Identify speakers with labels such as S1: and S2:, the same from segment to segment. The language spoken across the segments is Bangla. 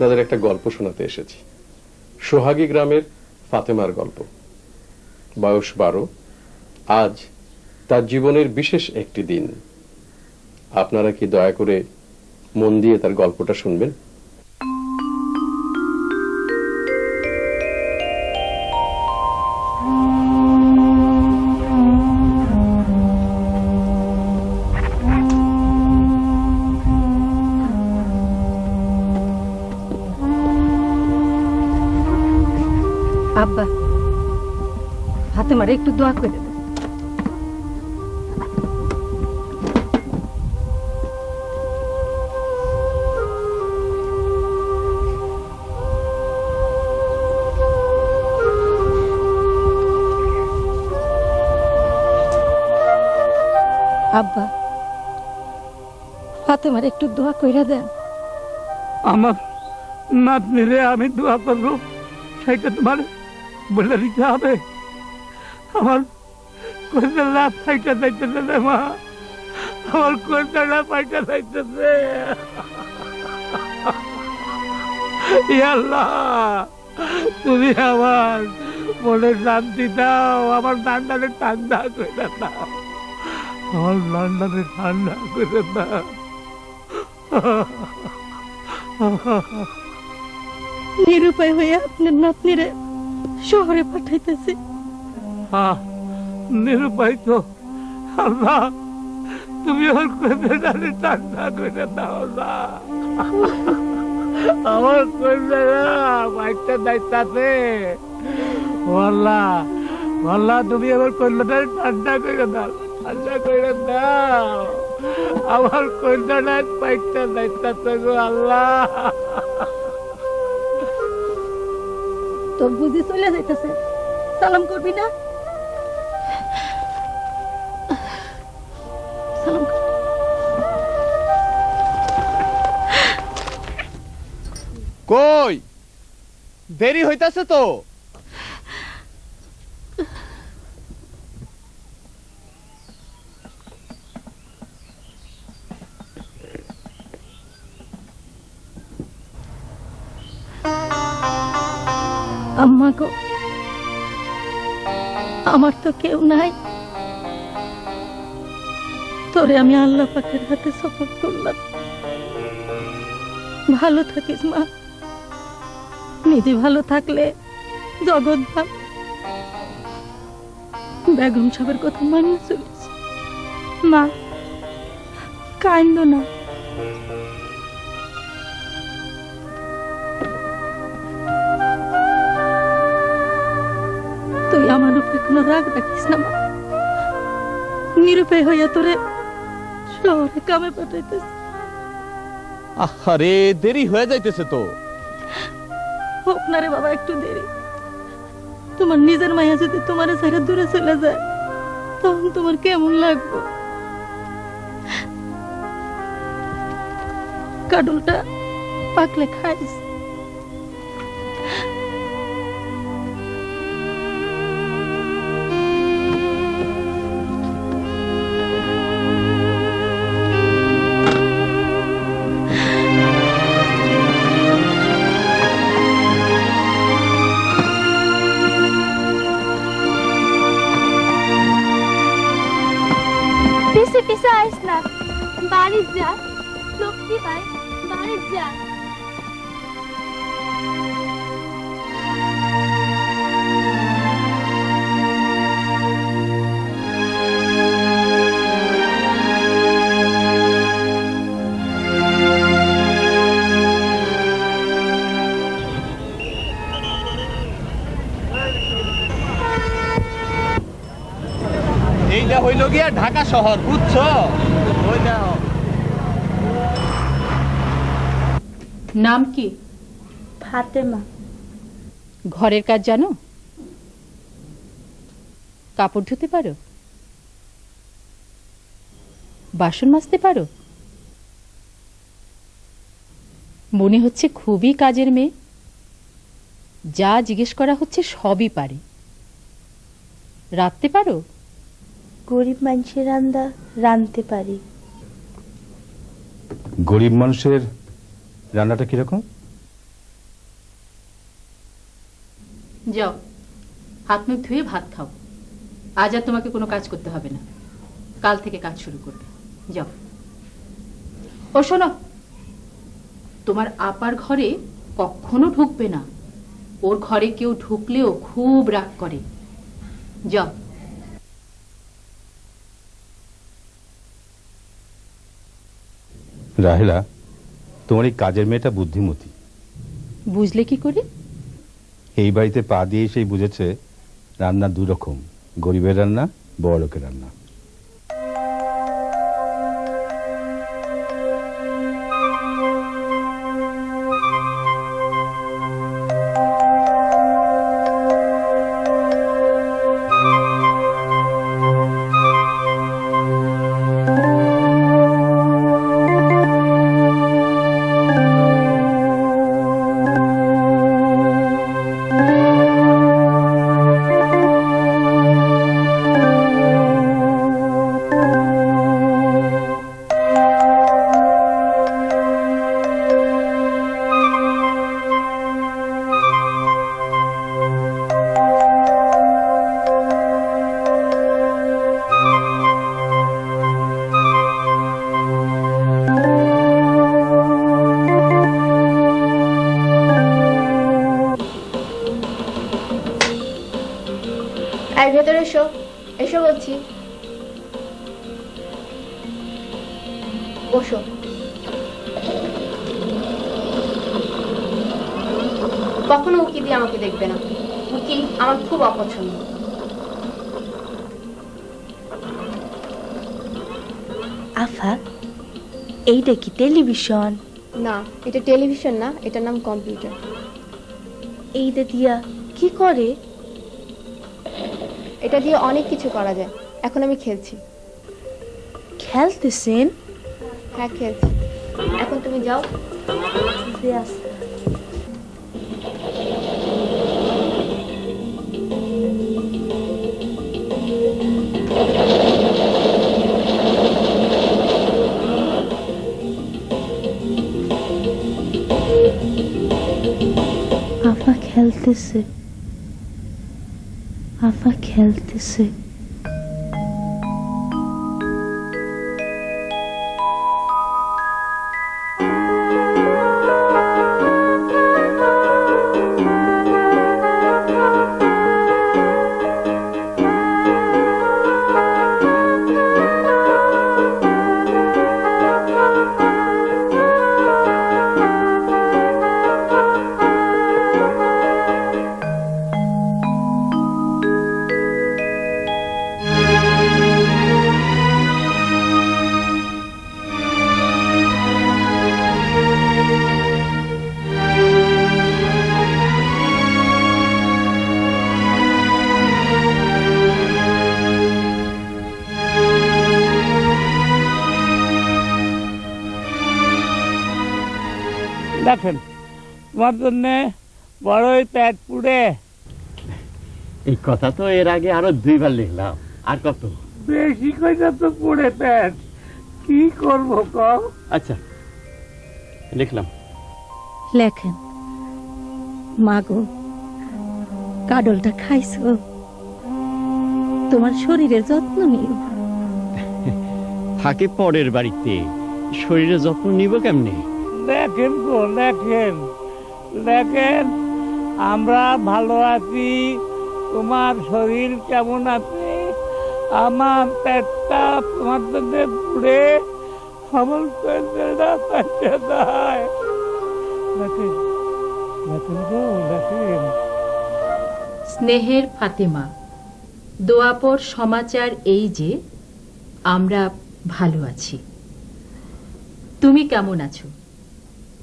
S1: আপনাদের একটা গল্প শোনাতে এসেছি। সোহাগী গ্রামের ফাতেমার গল্প। বয়স বারো। আজ তার জীবনের বিশেষ একটি দিন। আপনারা কি দয়া করে মন দিয়ে তার গল্পটা শুনবেন?
S2: হাতে মারে একটু দোয়া করে দেন আব্বা হাতে মারে একটু দোয়া কইরা দেন।
S3: আমার নাতনিরে আমি দোয়া করব সেটা তোমার বলে দিতে হবে। আমার কোথাও ফাইটা রে মা। আমার তুমি আমার মনে শান্তি দাও, আমার ঠান্ডারে ঠান্ডা করে দাও। আমার ঠান্ডারে ঠান্ডা করে দাও।
S2: নিরুপায় হয়ে আপনার নাতনিরে শহরে পাঠাইতেছি।
S3: নিরুপায় তো। আল্লাহ, তুমি ওর কন্যাটারে ঠান্ডা করে দাও না। আমার কন্যারা বাইকটা দায়িত্বে আল্লাহ আল্লাহ, তুমি আমার কন্যাটারে ঠান্ডা করে দাও ঠান্ডা করে দাও। আমার কন্যাটার বাইকটা দায়িত্বে গো আল্লাহ।
S2: তোর বুঝি চলে যাইতেছে। সালাম করবি না?
S4: কই? দেরি হইতাছে তো।
S2: আম্মা গো, আমার তো কেউ নাই। তোরে আমি আল্লাহ পাকের হাতে সফর করলাম। ভালো থাকিস মা। নিজে ভালো থাকলে জগৎ ভালো। বেগম সাহেবের কথা মানিয়ে চলিস মা কান্দ না। তুই আমার উপরে কোনো রাগ রাখিস না, মা। নিরুপায় হইয়া তোরে শহরে কামে পাঠাইতেছ।
S4: আরে দেরি হয়ে যাইতেছে তো।
S2: হোক না রে বাবা, একটু দেরি। তোমার নিজের মায়া যদি তোমার ছেড়ে দূরে চলে যায়, তখন তোমার কেমন লাগবে? কাডুলটা পাকলে খাইস।
S5: ভাই বাড়ি যা।
S4: এইটা হইল গিয়া ঢাকা শহর বুঝছ? ওই
S6: নাম কি?
S5: ফাতেমা।
S6: ঘরের কাজ জানো? কাপড় ধুতে পারো? বাসন মাজতে পারো? মনে হচ্ছে খুবই কাজের মেয়ে। যা জিজ্ঞেস করা হচ্ছে সবই পারে। রাঁধতে পারো?
S5: গরিব মানুষের রান্দা রাঁধতে পারি।
S7: গরিব মানুষের রান্নাটা কীরকম?
S6: যাও হাত মুখ ধুয়ে ভাত খাও। আজ আর তোমাকে কোনো কাজ করতে হবে না। কাল থেকে কাজ শুরু করবে। যাও। ও শোনো। তোমার আপার ঘরে কখনো ঢুকবে না। ওর ঘরে কেউ ঢুকলেও খুব রাগ করে। যাও।
S7: রাহেলা তোমার এই কাজের মেয়েটা বুদ্ধিমতী।
S6: বুঝলে কি করে?
S7: এই বাড়িতে পা দিয়ে সেই বুঝেছে রান্না দুরকম গরিবের রান্না বড় লোকের রান্না।
S5: বলছি। বসো। কখনো উকি দিয়ে আমাকে দেখবে না। উকি আমার খুব অপছন্দ।
S8: আফা এইটা কি টেলিভিশন?
S5: না এটা টেলিভিশন না এটার নাম কম্পিউটার।
S8: এইটা দিয়া কি করে?
S5: এটা দিয়ে অনেক কিছু করা যায়। এখন আমি খেলছি।
S8: খেলতেছেন?
S5: হ্যাঁ খেলছি। এখন তুমি যাও।
S8: আফা খেলতেছে। আফা খেলতেছে।
S3: তোমার জন্য বড়ই পেট পুড়ে।
S4: এই কথা তো এর আগে আরও দুইবার লিখলাম। আর কত?
S3: বেশি কইটা তো পুড়ে পেট। কি করব কম
S4: আচ্ছা লিখলাম।
S2: লেখেন মাগো কাডলটা খাইছো? তোমার শরীরের যত্ন নিও।
S4: থাকে পরের বাড়িতে। শরীরের যত্ন নিব কেমনে?
S3: দেখেন গো দেখেন দেখেন, আমরা ভালো আছি, তোমার শরীর কেমন আছে? আমার পেটটা তোমার জন্য পুড়ে
S6: স্নেহের ফাতেমা দোয়াপর সমাচার এই যে, আমরা ভালো আছি। তুমি কেমন আছো?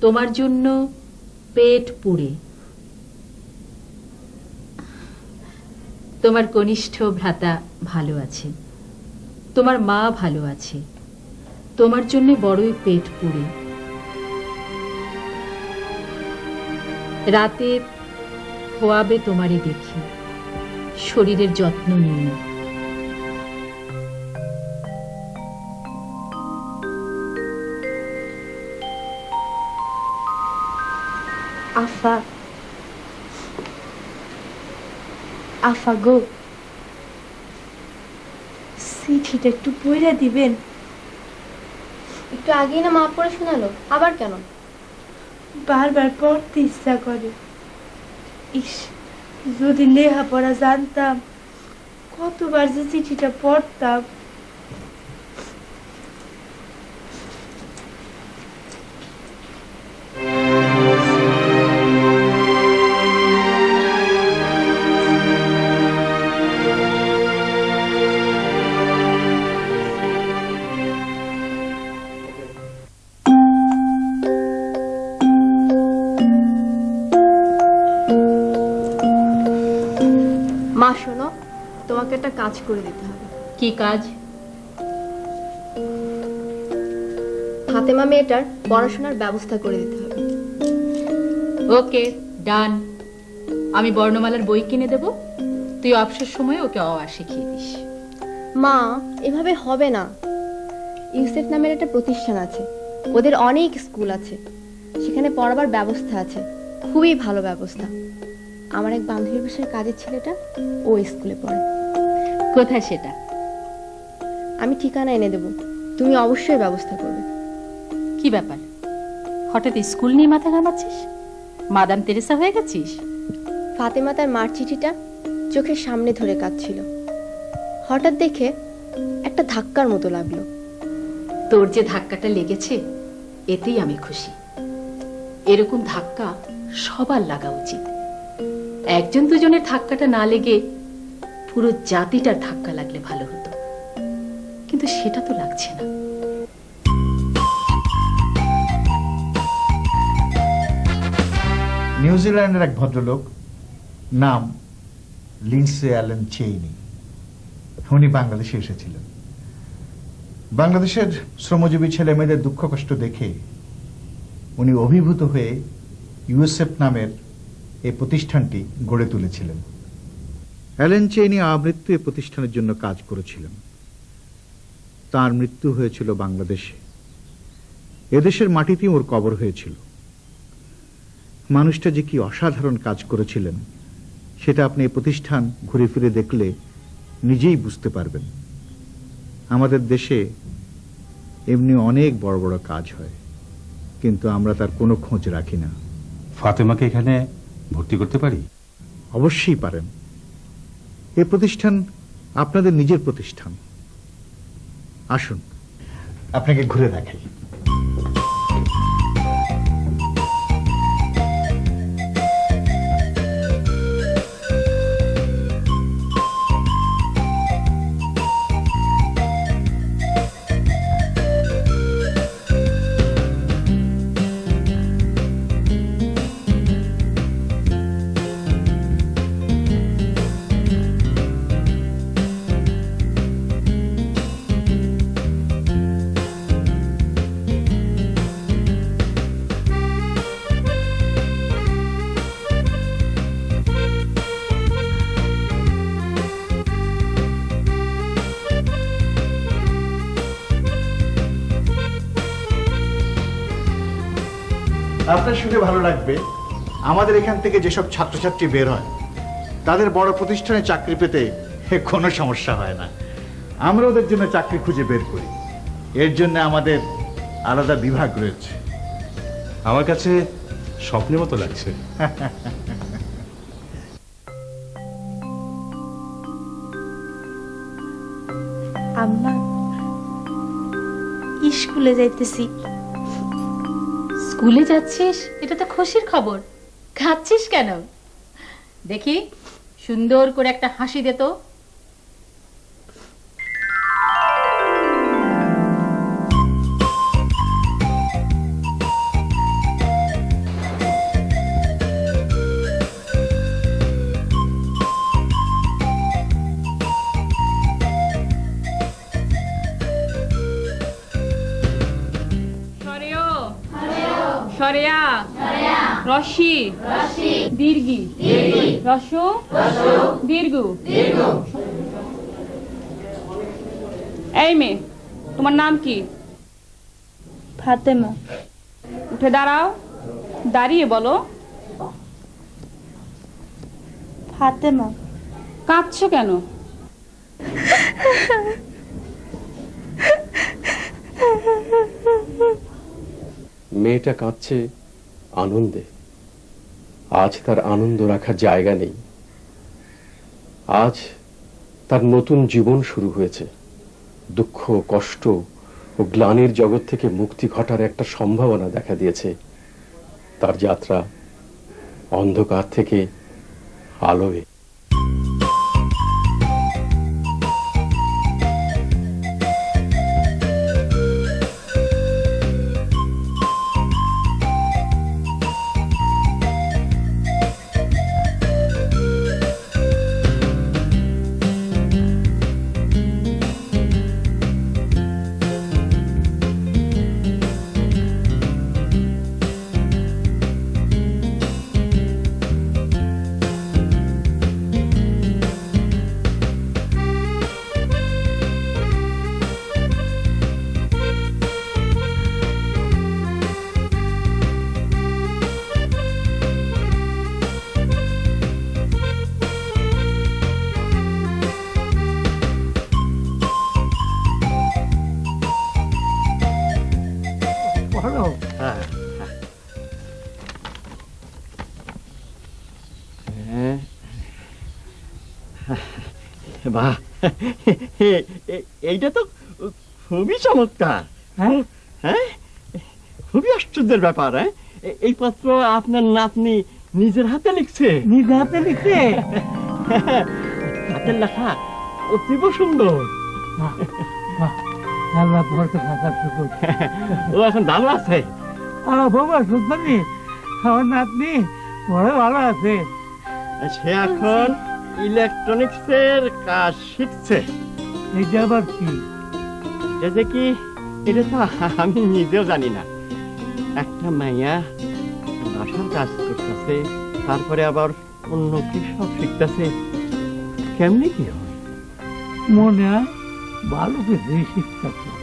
S6: তোমার জন্য পেট পুড়ে। তোমার কনিষ্ঠ ভ্রাতা ভালো আছে। তোমার মা ভালো আছে। তোমার জন্য বড়ই পেট পুড়ে। রাতে খোয়াবে তোমারে দেখি। শরীরের যত্ন নিয়ে।
S8: আফা। আফা গো। চিঠিটা একটু পড়ে দিবেন।
S5: একটু আগেই না মা পড়ে শোনালো আবার কেন?
S8: বারবার পড়তে ইচ্ছা করে। ইস যদি লেখাপড়া জানতাম কতবার যে চিঠিটা পড়তাম।
S5: কাজ করে দিতে হবে।
S6: কি কাজ?
S5: ফাতেমা মেয়েটার পড়াশোনার ব্যবস্থা করে দিতে হবে।
S6: ওকে ডান। আমি বর্ণমালার বই কিনে দেব। তুই অবসর সময়ে ওকে অ শিখিয়ে দিস।
S5: মা এভাবে হবে না। ইউসেফ নামের একটা প্রতিষ্ঠান আছে। ওদের অনেক স্কুল আছে। সেখানে পড়াবার ব্যবস্থা আছে। খুবই ভালো ব্যবস্থা। আমার এক বান্ধবীর বাসার কাজের ছেলেটা ও স্কুলে পড়ে।
S6: কোথায় সেটা?
S5: আমি ঠিকানা এনে দেবো। তুমি অবশ্যই ব্যবস্থা করবে।
S6: কি ব্যাপার? হঠাৎ স্কুল নিয়ে মাথা ঘামাচ্ছিস? মাদাম তেরেসা হয়ে গেছিস?
S5: ফাতেমা তার মার চিঠিটা চোখের সামনে ধরে কাঁদছিল। হঠাৎ দেখে একটা ধাক্কার মতো লাগল।
S6: তোর যে ধাক্কাটা লেগেছে এতেই আমি খুশি। এরকম ধাক্কা সবার লাগা উচিত। একজন দুজনের ধাক্কাটা না লেগে পুরো জাতিটার ধাক্কা লাগলে ভালো হতো। কিন্তু সেটা তো লাগছে না।
S9: নিউজিল্যান্ডের এক ভদ্রলোক নাম লিন্সে অ্যালেন চেইনি। উনি বাংলাদেশে এসেছিলেন। বাংলাদেশের শ্রমজীবী ছেলে মেয়েদের দুঃখ কষ্ট দেখে উনি অভিভূত হয়ে ইউএসএফ নামের এই প্রতিষ্ঠানটি গড়ে তুলেছিলেন। অ্যালেন চেইনি আমৃত্যু এই প্রতিষ্ঠানের জন্য কাজ করেছিলেন। তার মৃত্যু হয়েছিল বাংলাদেশে। এদেশের মাটিতেই ওর কবর হয়েছিল। মানুষটা যে কি অসাধারণ কাজ করেছিলেন সেটা আপনি এই প্রতিষ্ঠান ঘুরে ফিরে দেখলে নিজেই বুঝতে পারবেন। আমাদের দেশে এমনি অনেক বড় বড় কাজ হয় কিন্তু আমরা তার কোনো খোঁজ রাখি না।
S7: ফাতেমাকে এখানে ভর্তি করতে পারি?
S9: অবশ্যই পারেন। এ প্রতিষ্ঠান আপনাদের নিজের প্রতিষ্ঠান। আসুন। আপনাকে ঘুরে দেখাই। আপনার শুনে ভালো লাগবে। আমাদের এখান থেকে যেসব ছাত্রছাত্রী বের হয় তাদের বড় প্রতিষ্ঠানে চাকরি পেতে কোনো সমস্যা হয় না। আমরা ওদের জন্য চাকরি খুঁজে বের করি। এর জন্য আমাদের আলাদা বিভাগ রয়েছে।
S7: আমার কাছে স্বপ্নের মতো লাগছে।
S8: আম্মা স্কুলে যাইতেছি?
S6: স্কুলে যাচ্ছিস? এটা তো খুশির খবর। খাচ্ছিস কেন? দেখি, সুন্দর করে একটা হাসি দে তো।
S10: রশি দীর্ঘি। রস। দীর্ঘ। এই মেয়ে তোমার নাম কি?
S8: ফাতেমা।
S10: উঠে দাঁড়াও। দাঁড়িয়ে বলো।
S8: ফাতেমা।
S10: কাঁদছো কেন?
S1: মেয়েটা কাঁদছে আনন্দে। আজ তার আনন্দ রাখার জায়গা নেই। আজ তার নতুন জীবন শুরু হয়েছে। দুঃখ, কষ্ট ও গ্লানির জগৎ থেকে মুক্তি ঘটার একটা সম্ভাবনা দেখা দিয়েছে। তার যাত্রা অন্ধকার থেকে আলোয়।
S11: বাহ। এইটা তো খুবই চমৎকার।
S3: হ্যাঁ?
S11: হ্যাঁ? খুবই আশ্চর্যের ব্যাপার হ্যাঁ? এই পত্র আপনার নাতনি নিজের হাতে লিখছে।
S3: নিজ হাতে লিখছে?
S11: হাতের লেখা অতীব সুন্দর।
S3: বাহ, বাহ, আল্লাহ ভরতে থাকার শুকুর
S11: ও এখন ভালো আছে।
S3: আমার বাবা সুলতানি আমার নাতনি বড় ভালো আছে।
S11: সে এখন ইলেকট্রনিক্সের কাজ শিখছে।
S3: এইটা আবার কি?
S11: এটা কি এটা তো আমি নিজেও জানি না। একটা মাইয়া বাসার কাজ করতেছে তারপরে আবার অন্য কি সব শিখতেছে। কেমনি কি হয়?
S3: মনে হয় ভালো কিছুই শিখতেছে।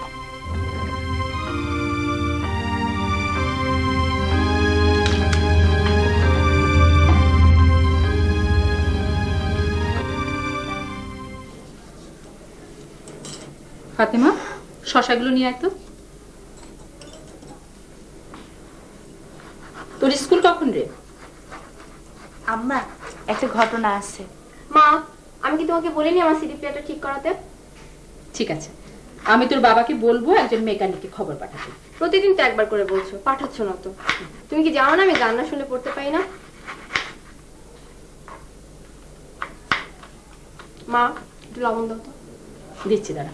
S6: ফাতেমা শশাগুলো নিয়ে আয় তো। তোর স্কুল কখন রে?
S8: আম্মা একটা ঘটনা আছে।
S5: মা? আমি কি তোমাকে বলিনি আমার সিডি প্লেয়ারটা ঠিক করাতে?
S6: ঠিক আছে। আমি তোর বাবাকে বলব একজন মেকানিককে খবর পাঠাতে।
S5: প্রতিদিন তো একবার করে বলছো পাঠাচ্ছ না তো। তুমি কি জানো না আমি গান না শুনলে পড়তে পারি না? মা একটু লবণ দাও তো।
S6: দিচ্ছি দাঁড়া।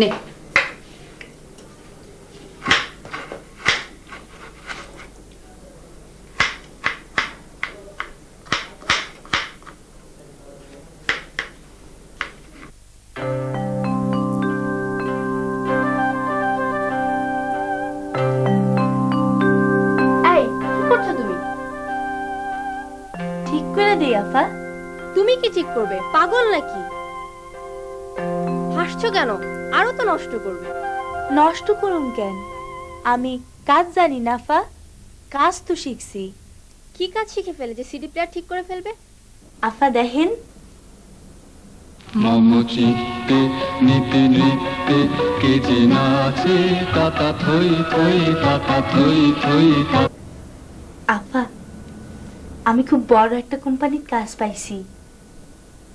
S6: নে।
S5: এই কি করছ তুমি?
S8: ঠিক করে দিই আফা।
S5: তুমি কি ঠিক করবে? পাগল নাকি? হাসছো কেন? আরও তো নষ্ট করবে।
S8: নষ্ট করুন কেন? আমি কাজ জানি না আফা। কাজ তো শিখছি।
S5: কি কাজ শিখে ফেলে যে সিডি প্লেয়ার ঠিক করে ফেলবে?
S8: আফা দেখেন।
S12: মম চিত্তে নিতে নৃত্যে কে যে নাচে তাতা থই থই তাতা থই থই
S8: আফা আমি খুব বড় একটা কোম্পানির কাজ পাইছি।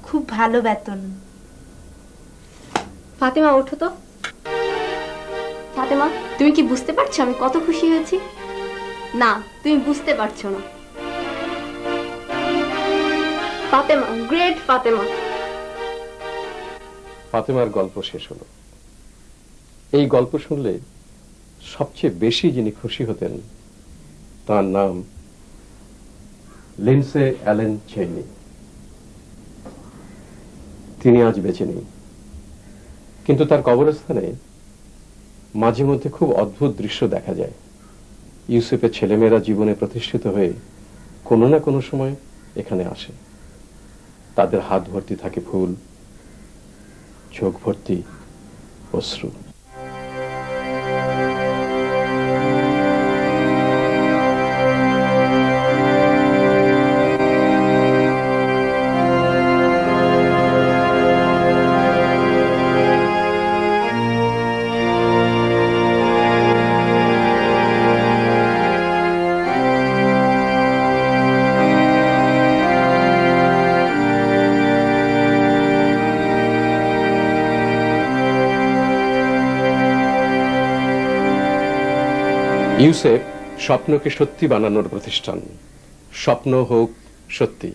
S8: খুব ভালো বেতন।
S5: ফাতেমা, ওঠো তো। ফাতেমা, তুমি কি বুঝতে পারছ আমি কত খুশি হয়েছি? না, তুমি বুঝতে পারছ না। ফাতেমা, গ্রেট ফাতেমা।
S1: ফাতেমার গল্প শেষ হলো। এই গল্প শুনলে সবচেয়ে বেশি যিনি খুশি হতেন, তার নাম লিন্সে অ্যালেন চেইনি। তিনি আজ বেঁচে নেই। কিন্তু তার কবরস্থানে মাঝে মধ্যে খুব অদ্ভুত দৃশ্য দেখা যায়। ইউসুফের ছেলেমেয়েরা জীবনে প্রতিষ্ঠিত হয়ে কোনো না কোনো সময় এখানে আসে। তাদের হাত ভর্তি থাকে ফুল, চোখ ভর্তি অশ্রু। ইউসেফ স্বপ্নকে সত্যি বানানোর প্রতিষ্ঠান। স্বপ্ন হোক সত্যি।